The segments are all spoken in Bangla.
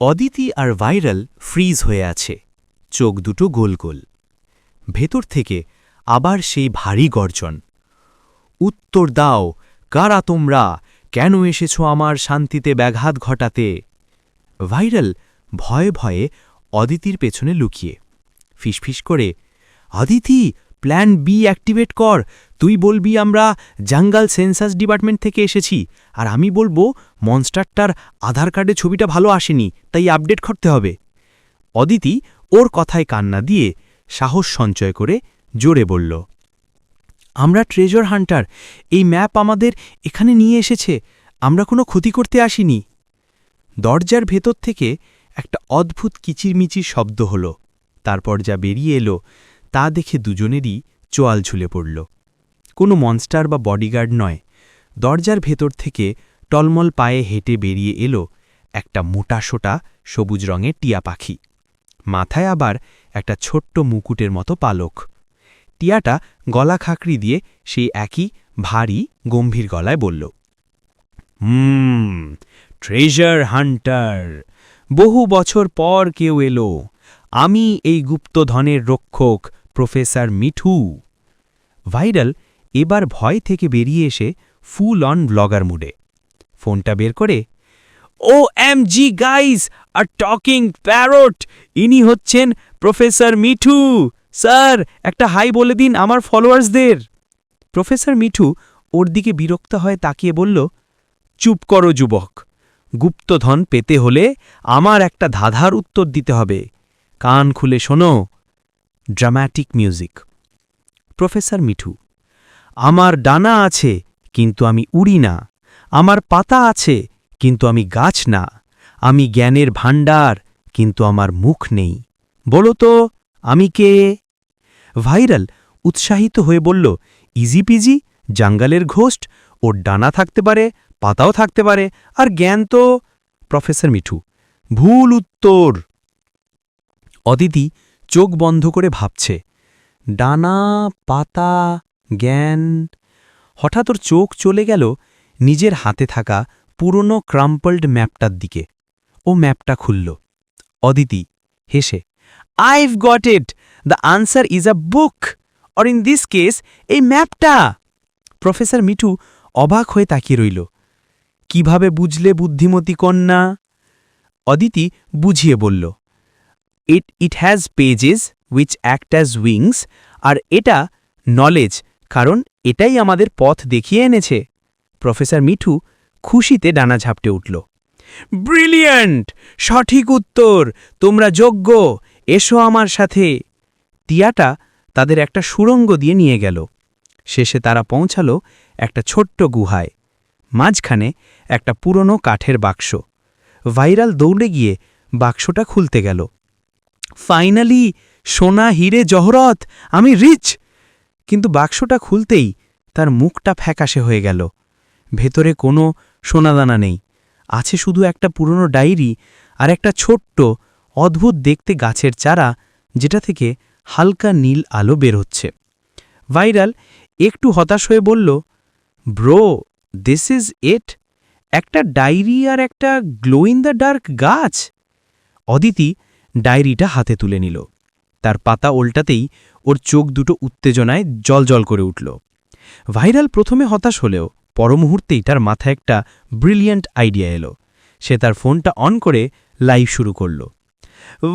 অদিতি আর ভাইরাল ফ্রিজ হয়ে আছে। চোখ দুটো গোল গোল। ভেতর থেকে আবার সেই ভারী গর্জন। উত্তর দাও, কারা তোমরা? কেন এসেছ আমার শান্তিতে ব্যাঘাত ঘটাতে? ভাইরাল ভয়ে ভয়ে অদিতির পেছনে লুকিয়ে। ফিসফিস করে, অদিতি প্ল্যান বি অ্যাক্টিভেট কর। তুই বলবি আমরা জাঙ্গাল সেন্সাস ডিপার্টমেন্ট থেকে এসেছি। আর আমি বলব মনস্টারটার আধার কার্ডে ছবিটা ভালো আসেনি, তাই আপডেট করতে হবে। অদিতি ওর কথায় কান্না দিয়ে সাহস সঞ্চয় করে জোরে বলল, আমরা ট্রেজার হান্টার এই ম্যাপ আমাদের এখানে নিয়ে এসেছে। আমরা কোনো ক্ষতি করতে আসিনি। দরজার ভেতর থেকে একটা অদ্ভুত কিচিরমিচির শব্দ হল। তারপর যা বেরিয়ে এলো তা দেখে দুজনেরই চোয়াল ঝুলে পড়ল। কোনো মনস্টার বা বডিগার্ড নয়। দরজার ভেতর থেকে টলমল পায়ে হেঁটে বেরিয়ে এলো একটা মোটা সোটা সবুজ রঙের টিয়া পাখি। মাথায় আবার একটা ছোট্ট মুকুটের মতো পালক। টিয়াটা গলা খাকড়ি দিয়ে সেই একই ভারী গম্ভীর গলায় বলল, হুম ট্রেজার হান্টার বহু বছর পর কেউ এলো। আমি এই গুপ্তধনের রক্ষক প্রফেসর মিঠু। ভাইরাল, এবার ভয় থেকে বেরিয়ে এসে ফুল অন ব্লগার মুডে। ফোনটা বের করে ও এম জি গাইজ আর টকিং প্যারট ইনি হচ্ছেন প্রফেসর মিঠু। স্যার, একটা হাই বলে দিন আমার ফলোয়ার্সদের। প্রফেসর মিঠু ওর দিকে বিরক্ত হয়ে তাকিয়ে বলল, চুপ করো যুবক। গুপ্তধন পেতে হলে আমার একটা ধাঁধার উত্তর দিতে হবে। কান খুলে শোনো। ড্রামাটিক মিউজিক প্রফেসর মিঠু আমার ডানা আছে, কিন্তু আমি উড়ি না। আমার পাতা আছে, কিন্তু আমি গাছ না। আমি জ্ঞানের ভাণ্ডার, কিন্তু আমার মুখ নেই। বলো তো, আমি কে? ভাইরাল উৎসাহিত হয়ে বলল, ইজি পিজি, জাঙ্গালের ঘোষ্ট। ওর ডানা থাকতে পারে, পাতাও থাকতে পারে, আর জ্ঞান তো প্রফেসর মিঠু ভুল উত্তর। অদিতি চোখ বন্ধ করে ভাবছে। ডানা, পাতা, জ্ঞান। হঠাৎ ওর চোখ চলে গেল নিজের হাতে থাকা পুরনো ক্রাম্পল্ড ম্যাপটার দিকে। ও ম্যাপটা খুলল। অদিতি, হেসে I've got it the answer is a book or in this case এই ম্যাপটা! প্রফেসর মিঠু অবাক হয়ে তাকিয়ে রইল। কীভাবে বুঝলে, বুদ্ধিমতী কন্যা? অদিতি বুঝিয়ে বলল it it has pages which act as wings আর এটা নলেজ কারণ এটাই আমাদের পথ দেখিয়ে এনেছে। প্রফেসর মিঠু খুশিতে ডানা ঝাপটে উঠল। ব্রিলিয়ান্ট সঠিক উত্তর! তোমরা যোগ্য! এসো আমার সাথে! টিয়াটা তাদের একটা সুরঙ্গ দিয়ে নিয়ে গেল। শেষে তারা পৌঁছাল একটা ছোট্ট গুহায়। মাঝখানে একটা পুরনো কাঠের বাক্স। ভাইরাল দৌড়ে গিয়ে বাক্সটা খুলতে গেল। ফাইনালি সোনা, হিরে, জহরত, আমি রিচ কিন্তু বাক্সটা খুলতেই তার মুখটা ফ্যাকাশে হয়ে গেল। ভেতরে কোনো সোনাদানা নেই। আছে শুধু একটা পুরনো ডায়েরি আর একটা ছোট্ট, অদ্ভুত দেখতে গাছের চারা, যেটা থেকে হালকা নীল আলো বের হচ্ছে। ভাইরাল একটু হতাশ হয়ে বলল, ব্রো দিস ইজ এট একটা ডায়েরি আর একটা গ্লো ইন দ্য ডার্ক গাছ? অদিতি ডায়েরিটা হাতে তুলে নিল। তার পাতা ওল্টাতেই ওর চোখ দুটো উত্তেজনায় জলজল করে উঠল। ভাইরাল প্রথমে হতাশ হলেও পরমুহূর্তেই তার মাথায় একটা ব্রিলিয়ান্ট আইডিয়া এলো। সে তার ফোনটা অন করে লাইভ শুরু করল।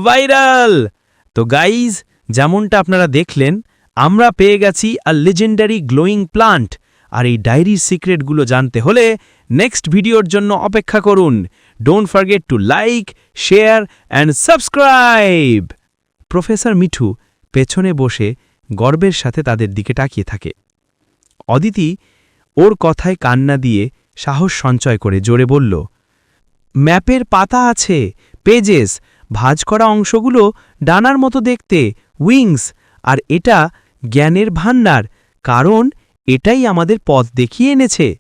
ভাইরাল! তো গাইজ, যেমনটা আপনারা দেখলেন, আমরা পেয়ে গেছি আ লেজেন্ডারি গ্লোয়িং প্লান্ট। আর এই ডায়েরির সিক্রেটগুলো জানতে হলে নেক্সট ভিডিওর জন্য অপেক্ষা করুন। Don't forget to like share and subscribe professor Mithu পেছনে বসে গর্বের সাথে তাদের দিকে তাকিয়ে থাকে। অদিতি ওর কথায় কান্না দিয়ে সাহস সঞ্চয় করে জোরে বলল, ম্যাপের পাতা আছে পেজেস ভাজ করা অংশগুলো ডানার মতো দেখতে উইংস আর এটা জ্ঞানের ভান্ডার, কারণ এটাই আমাদের পথ দেখিয়ে এনেছে।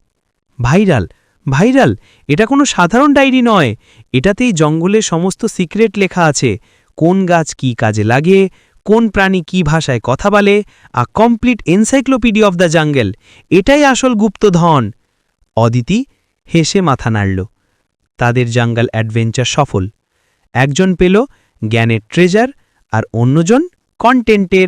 ভাইরাল ভাইরাল, এটা কোনো সাধারণ ডায়েরি নয়। এটাতেই জঙ্গলের সমস্ত সিক্রেট লেখা আছে। কোন গাছ কি কাজে লাগে, কোন প্রাণী কি ভাষায় কথা বলে, a complete encyclopedia of the jungle. এটাই আসল গুপ্তধন অদিতি হেসে মাথা নাড়ল। তাদের জাঙ্গল অ্যাডভেঞ্চার সফল। একজন পেল জ্ঞানের ট্রেজার আর অন্যজন কন্টেন্টের।